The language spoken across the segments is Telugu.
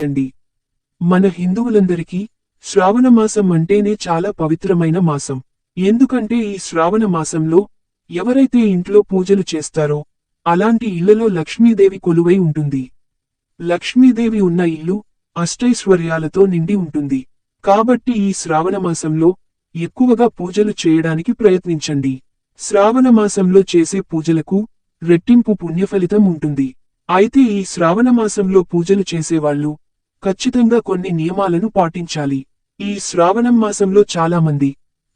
చేయండి. మన హిందువులందరికీ శ్రావణ మాసం అంటేనే చాలా పవిత్రమైన మాసం. ఎందుకంటే ఈ శ్రావణ మాసంలో ఎవరైతే ఇంట్లో పూజలు చేస్తారో అలాంటి ఇళ్ళలో లక్ష్మీదేవి కొలువై ఉంటుంది. లక్ష్మీదేవి ఉన్న ఇల్లు అష్టైశ్వర్యాలతో నిండి ఉంటుంది. కాబట్టి ఈ శ్రావణ మాసంలో ఎక్కువగా పూజలు చేయడానికి ప్రయత్నించండి. శ్రావణ మాసంలో చేసే పూజలకు రెట్టింపు పుణ్యఫలితం ఉంటుంది. అయితే ఈ శ్రావణ మాసంలో పూజలు చేసేవాళ్ళు ఖచ్చితంగా కొన్ని నియమాలను పాటించాలి. ఈ శ్రావణం మాసంలో చాలామంది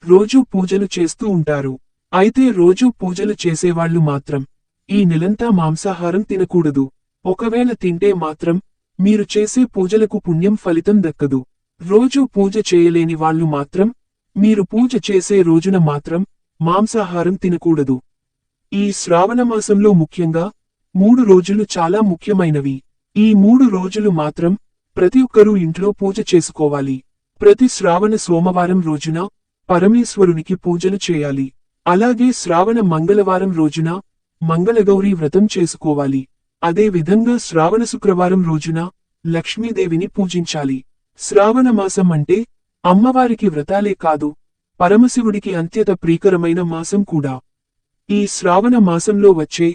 రోజూ పూజలు చేస్తూ ఉంటారు. అయితే రోజూ పూజలు చేసేవాళ్ళు మాత్రం ఈ నెలంతా మాంసాహారం తినకూడదు. ఒకవేళ తింటే మాత్రం మీరు చేసే పూజలకు పుణ్యం ఫలితం దక్కదు. రోజూ పూజ చేయలేని వాళ్ళు మాత్రం మీరు పూజ చేసే రోజున మాత్రం మాంసాహారం తినకూడదు. ఈ శ్రావణమాసంలో ముఖ్యంగా మూడు రోజులు చాలా ముఖ్యమైనవి. ఈ మూడు రోజులు మాత్రం ప్రతి ఒక్కరూ ఇంట్లో పూజ చేసుకోవాలి. ప్రతి శ్రావణ సోమవారం రోజున పరమేశ్వరునికి పూజలు చేయాలి. అలాగే శ్రావణ మంగళవారం రోజున మంగళగౌరీ వ్రతం చేసుకోవాలి. అదే విధంగా శ్రావణ శుక్రవారం రోజున లక్ష్మీదేవిని పూజించాలి. శ్రావణ మాసం అంటే అమ్మవారికి వ్రతాలే కాదు పరమశివుడికి అత్యంత ప్రీకరమైన మాసం కూడా. ఈ శ్రావణ మాసంలో వచ్చే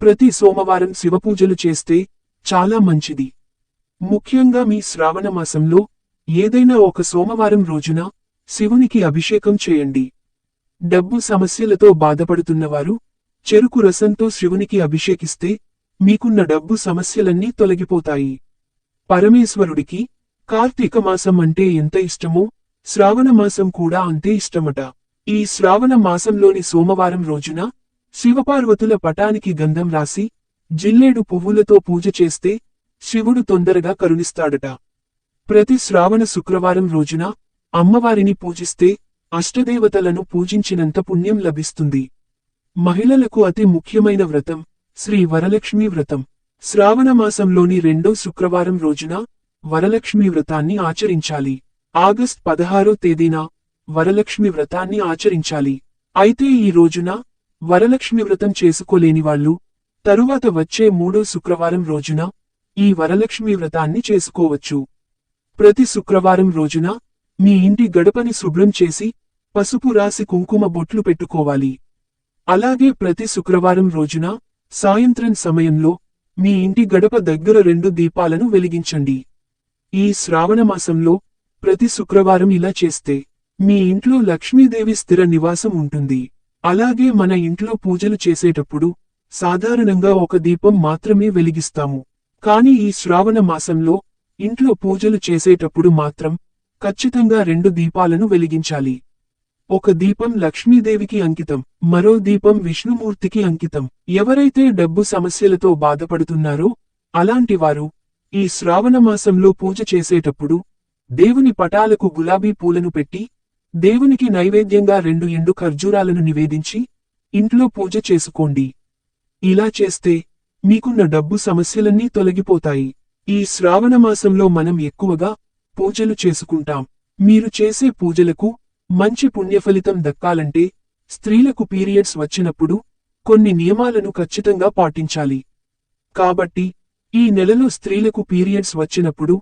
ప్రతి సోమవారం శివపూజలు చేస్తే చాలా మంచిది. ముఖ్యంగా మీ శ్రావణ మాసంలో ఏదైనా ఒక సోమవారం రోజున శివునికి అభిషేకం చేయండి. డబ్బు సమస్యలతో బాధపడుతున్నవారు చెరుకు రసంతో శివునికి అభిషేకిస్తే మీకున్న డబ్బు సమస్యలన్నీ తొలగిపోతాయి. పరమేశ్వరుడికి కార్తీక మాసం అంటే ఎంత ఇష్టమో శ్రావణ మాసం కూడా అంతే ఇష్టమట. ఈ శ్రావణ మాసంలోని సోమవారం రోజున శివపార్వతుల పటానికి గంధం రాసి జిల్లేడు పువ్వులతో పూజ చేస్తే శివుడు తొందరగా కరుణిస్తాడట. ప్రతి శ్రావణ శుక్రవారం రోజున అమ్మవారిని పూజిస్తే అష్టదేవతలను పూజించినంత పుణ్యం లభిస్తుంది. మహిళలకు అతి ముఖ్యమైన వ్రతం శ్రీ వరలక్ష్మి వ్రతం. శ్రావణ మాసంలోని రెండో శుక్రవారం రోజున వరలక్ష్మి వ్రతాన్ని ఆచరించాలి. ఆగస్ట్ పదహారో తేదీన వరలక్ష్మి వ్రతాన్ని ఆచరించాలి. అయితే ఈ రోజున వరలక్ష్మి వ్రతం చేసుకోలేని వాళ్ళు తరువాత వచ్చే మూడో శుక్రవారం రోజున ఈ వరలక్ష్మి వ్రతాన్ని చేసుకోవచ్చు. ప్రతి శుక్రవారం రోజున మీ ఇంటి గడపని శుభ్రం చేసి పసుపు రాసి కుంకుమ బొట్లు పెట్టుకోవాలి. అలాగే ప్రతి శుక్రవారం రోజున సాయంత్రం సమయంలో మీ ఇంటి గడప దగ్గర రెండు దీపాలను వెలిగించండి. ఈ శ్రావణ మాసంలో ప్రతి శుక్రవారం ఇలా చేస్తే మీ ఇంట్లో లక్ష్మీదేవి స్థిర నివాసం ఉంటుంది. అలాగే మన ఇంట్లో పూజలు చేసేటప్పుడు సాధారణంగా ఒక దీపం మాత్రమే వెలిగిస్తాము. కాని ఈ శ్రావణ మాసంలో ఇంట్లో పూజలు చేసేటప్పుడు మాత్రం ఖచ్చితంగా రెండు దీపాలను వెలిగించాలి. ఒక దీపం లక్ష్మీదేవికి అంకితం మరో దీపం విష్ణుమూర్తికి అంకితం. ఎవరైతే డబ్బు సమస్యలతో బాధపడుతున్నారో అలాంటివారు ఈ శ్రావణ మాసంలో పూజ చేసేటప్పుడు దేవుని పటాలకు గులాబీ పూలను పెట్టి దేవునికి నైవేద్యంగా రెండు ఎండు ఖర్జూరాలను నివేదించి ఇంట్లో పూజ చేసుకోండి. ఇలా చేస్తే మీకున్న డబ్బు సమస్యలన్నీ తొలగిపోతాయి. ఈ శ్రావణ మాసంలో మనం ఎక్కువగా పూజలు చేసుకుంటాం. మీరు చేసే పూజలకు మంచి పుణ్యఫలితం దక్కాలంటే స్త్రీలకు పీరియడ్స్ వచ్చినప్పుడు కొన్ని నియమాలను ఖచ్చితంగా పాటించాలి. కాబట్టి ఈ నెలలో స్త్రీలకు పీరియడ్స్ వచ్చినప్పుడు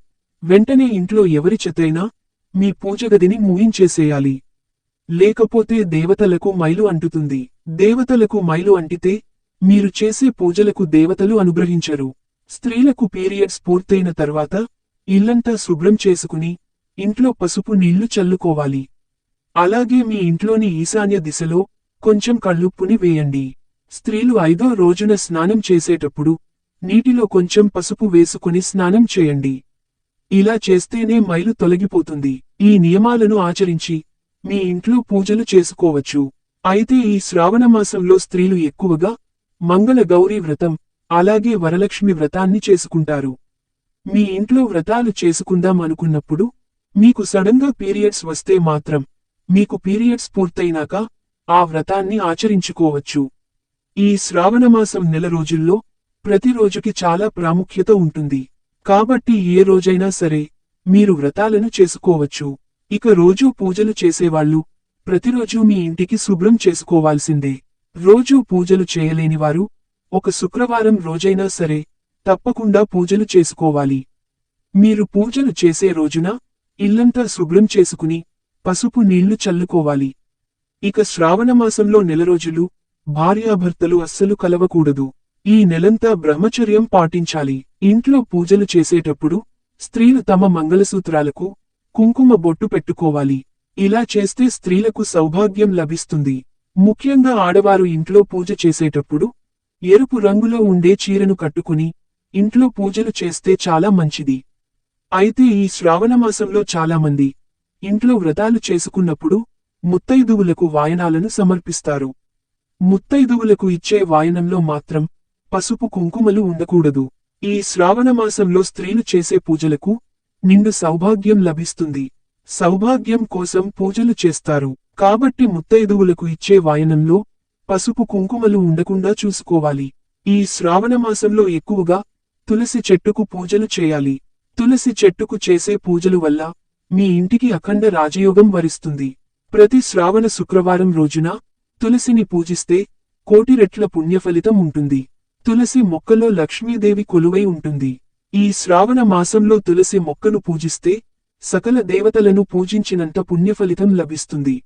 వెంటనే ఇంట్లో ఎవరి చెతైనా మీ పూజగదిని మూయించేసేయాలి లేకపోతే దేవతలకు మైలు అంటుతుంది. దేవతలకు మైలు అంటితే మీరు చేసే పూజలకు దేవతలు అనుగ్రహించరు. స్త్రీలకు పీరియడ్స్ పూర్తయిన తర్వాత ఇల్లంతా శుభ్రం చేసుకుని ఇంట్లో పసుపు నీళ్ళు చల్లుకోవాలి. అలాగే మీ ఇంట్లోని ఈశాన్య దిశలో కొంచెం కళ్ళుప్పుని వేయండి. స్త్రీలు ఐదో రోజున స్నానం చేసేటప్పుడు నీటిలో కొంచెం పసుపు వేసుకుని స్నానం చేయండి. ఇలా చేస్తేనే మైలు తొలగిపోతుంది. ఈ నియమాలను ఆచరించి మీ ఇంట్లో పూజలు చేసుకోవచ్చు. అయితే ఈ శ్రావణమాసంలో స్త్రీలు ఎక్కువగా మంగళ గౌరీ వ్రతం అలాగే వరలక్ష్మి వ్రతాన్ని చేసుకుంటారు. మీ ఇంట్లో వ్రతాలు చేసుకుందాం అనుకున్నప్పుడు మీకు సడన్గా పీరియడ్స్ వస్తే మాత్రం మీకు పీరియడ్స్ పూర్తయినాక ఆ వ్రతాన్ని ఆచరించుకోవచ్చు. ఈ శ్రావణమాసం నెల రోజుల్లో ప్రతిరోజుకి చాలా ప్రాముఖ్యత ఉంటుంది. కాబట్టి ఏ రోజైనా సరే మీరు వ్రతాలను చేసుకోవచ్చు. ఇక రోజూ పూజలు చేసేవాళ్ళు ప్రతిరోజు మీ ఇంటికి శుభ్రం చేసుకోవాల్సిందే. రోజూ పూజలు చేయలేనివారు ఒక శుక్రవారం రోజైనా సరే తప్పకుండా పూజలు చేసుకోవాలి. మీరు పూజలు చేసే రోజున ఇల్లంతా శుభ్రం చేసుకుని పసుపు నీళ్ళు చల్లుకోవాలి. ఇక శ్రావణమాసంలో నెల రోజులు భార్యాభర్తలు అస్సలు కలవకూడదు. ఈ నెలంతా బ్రహ్మచర్యం పాటించాలి. ఇంట్లో పూజలు చేసేటప్పుడు స్త్రీలు తమ మంగళసూత్రాలకు కుంకుమ బొట్టు పెట్టుకోవాలి. ఇలా చేస్తే స్త్రీలకు సౌభాగ్యం లభిస్తుంది. ముఖ్యంగా ఆడవారు ఇంట్లో పూజ చేసేటప్పుడు ఎరుపు రంగులో ఉండే చీరను కట్టుకుని ఇంట్లో పూజలు చేస్తే చాలా మంచిది. అయితే ఈ శ్రావణమాసంలో చాలామంది ఇంట్లో వ్రతాలు చేసుకున్నప్పుడు ముత్తైదువులకు వాయనాలను సమర్పిస్తారు. ముత్తైదువులకు ఇచ్చే వాయనంలో మాత్రం పసుపు కుంకుమలు ఉండకూడదు. ఈ శ్రావణమాసంలో స్త్రీలు చేసే పూజలకు నిండు సౌభాగ్యం లభిస్తుంది. సౌభాగ్యం కోసం పూజలు చేస్తారు. కాబట్టి ముత్తైదువులకు ఇచ్చే వాయనంలో పసుపు కుంకుమలు ఉండకుండా చూసుకోవాలి. ఈ శ్రావణమాసంలో ఎక్కువగా తులసి చెట్టుకు పూజలు చేయాలి. తులసి చెట్టుకు చేసే పూజలు వల్ల మీ ఇంటికి అఖండ రాజయోగం వరిస్తుంది. ప్రతి శ్రావణ శుక్రవారం రోజున తులసిని పూజిస్తే కోటి రెట్ల పుణ్యఫలితం ఉంటుంది. తులసి మొక్కలో లక్ష్మీదేవి కొలువై ఉంటుంది. ఈ శ్రావణ మాసంలో తులసి మొక్కను పూజిస్తే సకల దేవతలను పూజించినంత పుణ్యఫలితం లభిస్తుంది.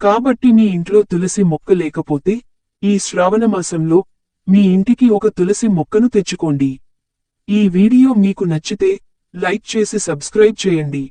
కాబట్టి మీ ఇంట్లో తులసి మొక్క లేకపోతే ఈ శ్రావణ మాసంలో మీ ఇంటికి ఒక తులసి మొక్కను తెచ్చుకోండి. ఈ వీడియో మీకు నచ్చితే లైక్ చేసి సబ్స్క్రైబ్ చేయండి.